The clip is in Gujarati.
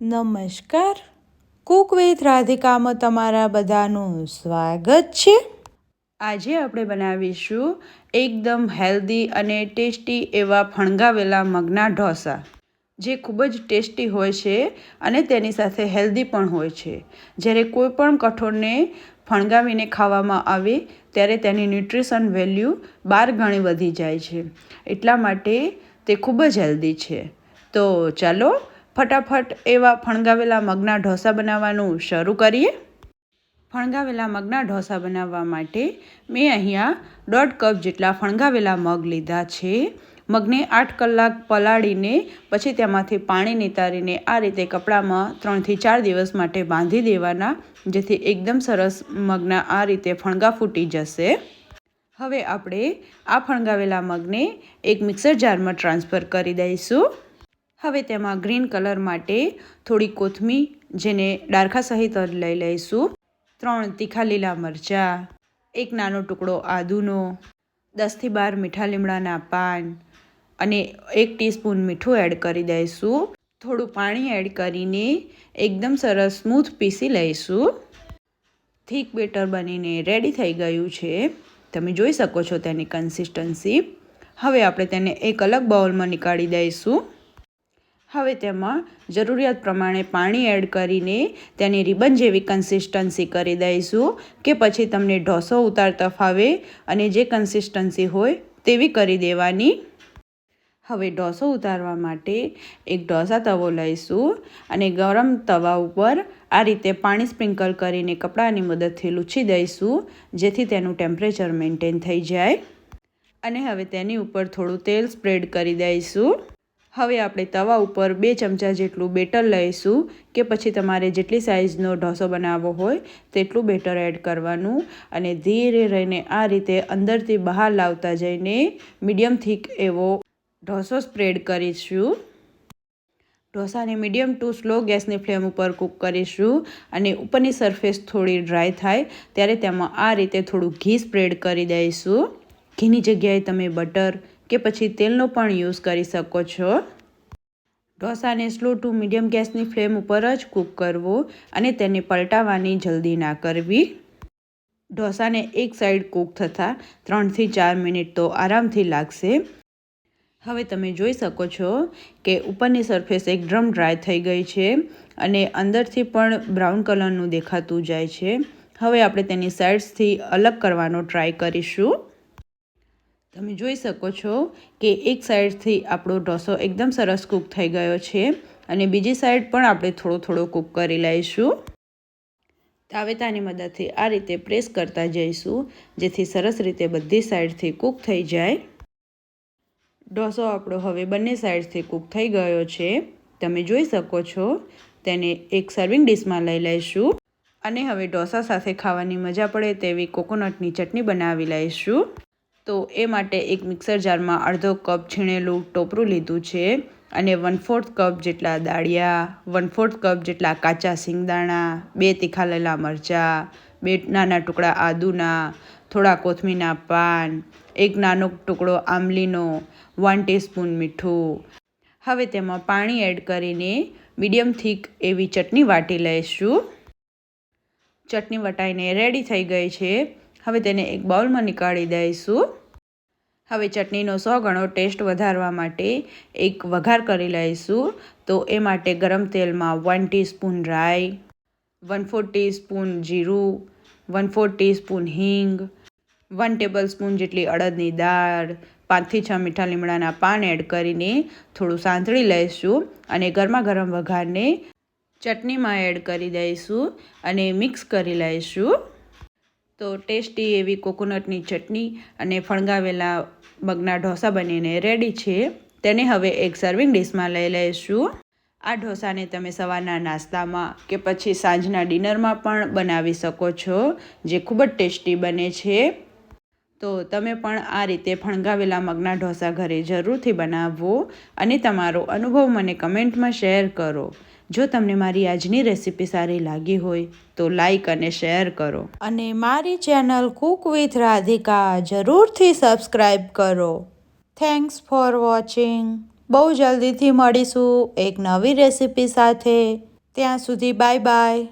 નમસ્કાર. કુક વિથ રાધિકામાં તમારા બધાનું સ્વાગત છે. આજે આપણે બનાવીશું એકદમ હેલ્ધી અને ટેસ્ટી એવા ફણગાવેલા મગના ઢોસા, જે ખૂબ જ ટેસ્ટી હોય છે અને તેની સાથે હેલ્ધી પણ હોય છે. જ્યારે કોઈ પણ કઠોળને ફણગાવીને ખાવામાં આવે, ત્યારે તેની ન્યુટ્રિશન વેલ્યુ બાર ગણી વધી જાય છે. એટલા માટે તે ખૂબ જ હેલ્ધી છે. તો ચાલો ફટાફટ એવા ફણગાવેલા મગના ઢોસા બનાવવાનું શરૂ કરીએ. ફણગાવેલા મગના ઢોસા બનાવવા માટે મેં અહીંયા દોઢ કપ જેટલા ફણગાવેલા મગ લીધા છે. મગને આઠ કલાક પલાળીને પછી તેમાંથી પાણી નિતારીને આ રીતે કપડામાં ત્રણથી ચાર દિવસ માટે બાંધી દેવાના, જેથી એકદમ સરસ મગના આ રીતે ફણગા ફૂટી જશે. હવે આપણે આ ફણગાવેલા મગને એક મિક્સર જારમાં ટ્રાન્સફર કરી દઈશું. હવે તેમાં ગ્રીન કલર માટે થોડી કોથમી, જેને ડારખા સહિત લઈ લઈશું. ત્રણ તીખા લીલા મરચાં, એક નાનો ટુકડો આદુનો, દસથી બાર મીઠા લીમડાના પાન અને એક ટીસ્પૂન મીઠું એડ કરી દઈશું. થોડું પાણી એડ કરીને એકદમ સરસ સ્મૂથ પીસી લઈશું. થીક બેટર બનીને રેડી થઈ ગયું છે. તમે જોઈ શકો છો તેની કન્સિસ્ટન્સી. હવે આપણે તેને એક અલગ બાઉલમાં નીકાળી દઈશું. હવે તેમાં જરૂરિયાત પ્રમાણે પાણી એડ કરીને તેની રિબન જેવી કન્સિસ્ટન્સી કરી દઈશું કે પછી તમને ઢોસો ઉતારતા ફાવે અને જે કન્સિસ્ટન્સી હોય તેવી કરી દેવાની. હવે ઢોસો ઉતારવા માટે એક ઢોસા તવો લઈશું અને ગરમ તવા ઉપર આ રીતે પાણી સ્પ્રિંકલ કરીને કપડાની મદદથી લૂછી દઈશું, જેથી તેનું ટેમ્પરેચર મેન્ટેન થઈ જાય. અને હવે તેની ઉપર થોડું તેલ સ્પ્રેડ કરી દઈશું. હવે આપણે તવા ઉપર બે ચમચા જેટલું બેટર લઈશું કે પછી તમારે જેટલી સાઇઝનો ઢોસો બનાવવો હોય તેટલું બેટર એડ કરવાનું અને ધીરે રહીને આ રીતે અંદરથી બહાર લાવતા જઈને મીડિયમ થીક એવો ઢોસો સ્પ્રેડ કરીશું. ઢોસાને મીડિયમ ટુ સ્લો ગેસની ફ્લેમ ઉપર કૂક કરીશું અને ઉપરની સરફેસ થોડી ડ્રાય થાય ત્યારે તેમાં આ રીતે થોડું ઘી સ્પ્રેડ કરી દઈશું. ઘીની જગ્યાએ તમે બટર કે પછી તેલનો પણ યુઝ કરી શકો છો. ઢોસાને સ્લો ટુ મીડિયમ ગેસની ફ્લેમ ઉપર જ કૂક કરવો અને તેને પલટાવવાની જલ્દી ના કરવી. ઢોસાને એક સાઈડ કૂક થતાં ત્રણથી ચાર મિનિટ તો આરામથી લાગશે. હવે તમે જોઈ શકો છો કે ઉપરની સરફેસ એકદમ ડ્રાય થઈ ગઈ છે અને અંદરથી પણ બ્રાઉન કલરનું દેખાતું જાય છે. હવે આપણે તેની સાઇડ્સથી અલગ કરવાનો ટ્રાય કરીશું. તમે જોઈ શકો છો કે એક સાઈડથી આપણો ઢોસો એકદમ સરસ કૂક થઈ ગયો છે અને બીજી સાઈડ પણ આપણે થોડો થોડો કૂક કરી લઈશું. તાવેતાની મદદથી આ રીતે પ્રેસ કરતા જઈશું, જેથી સરસ રીતે બધી સાઈડથી કૂક થઈ જાય. ઢોસો આપણો હવે બંને સાઈડથી કૂક થઈ ગયો છે. તમે જોઈ શકો છો, તેને એક સર્વિંગ ડીશમાં લઈ લઈશું. અને હવે ઢોસા સાથે ખાવાની મજા પડે તેવી કોકોનટની ચટણી બનાવી લઈશું. તો એ માટે એક મિક્સર જારમાં અડધો કપ છીણેલું ટોપરું લીધું છે અને વન ફોર્થ કપ જેટલા દાળિયા વન ફોર્થ કપ જેટલા કાચા સિંગદાણા, બે તીખા લીલા મરચાં, બે નાના ટુકડા આદુના, થોડા કોથમીના પાન, એક નાનો ટુકડો આંબલીનો વન ટીસ્પૂન મીઠું. હવે તેમાં પાણી એડ કરીને મીડિયમ થીક એવી ચટણી વાટી લઈશું. ચટણી વટાઈને રેડી થઈ ગઈ છે. હવે તેને એક બાઉલમાં નીકાળી દઈશું. હવે ચટણીનો સો ગણો ટેસ્ટ વધારવા માટે એક વઘાર કરી લઈશું. તો એ માટે ગરમ તેલમાં વન ટીસ્પૂન રાઈ વન ફોર ટીસ્પૂન જીરું વન ફોર ટીસ્પૂન હિંગ વન ટેબલ સ્પૂન જેટલી અડદની દાળ પાંચથી છ મીઠા લીમડાના પાન એડ કરીને થોડું સાંતળી લઈશું અને ગરમા ગરમ વઘારને ચટણીમાં એડ કરી દઈશું અને મિક્સ કરી લઈશું. તો ટેસ્ટી એવી કોકોનટની ચટણી અને ફણગાવેલા મગના ઢોસા બનીને રેડી છે. તેને હવે એક સર્વિંગ ડિશમાં લઈ લઈશું. આ ઢોસાને તમે સવારના નાસ્તામાં કે પછી સાંજના ડિનરમાં પણ બનાવી શકો છો, જે ખૂબ જ ટેસ્ટી બને છે. તો તમે પણ આ રીતે ફણગાવેલા મગના ઢોસા ઘરે જરૂરથી બનાવવો અને તમારો અનુભવ મને કમેન્ટમાં શેર કરો. જો તમને મારી આજની રેસીપી સારી લાગી હોય તો લાઈક અને શેર કરો. અને મારી ચેનલ કુક વિથ રાધિકા જરૂરથી સબસ્ક્રાઈબ કરો. Thanks for watching. બહુ જલ્દીથી મળીશું એક નવી રેસિપી સાથે. ત્યાં સુધી બાય બાય.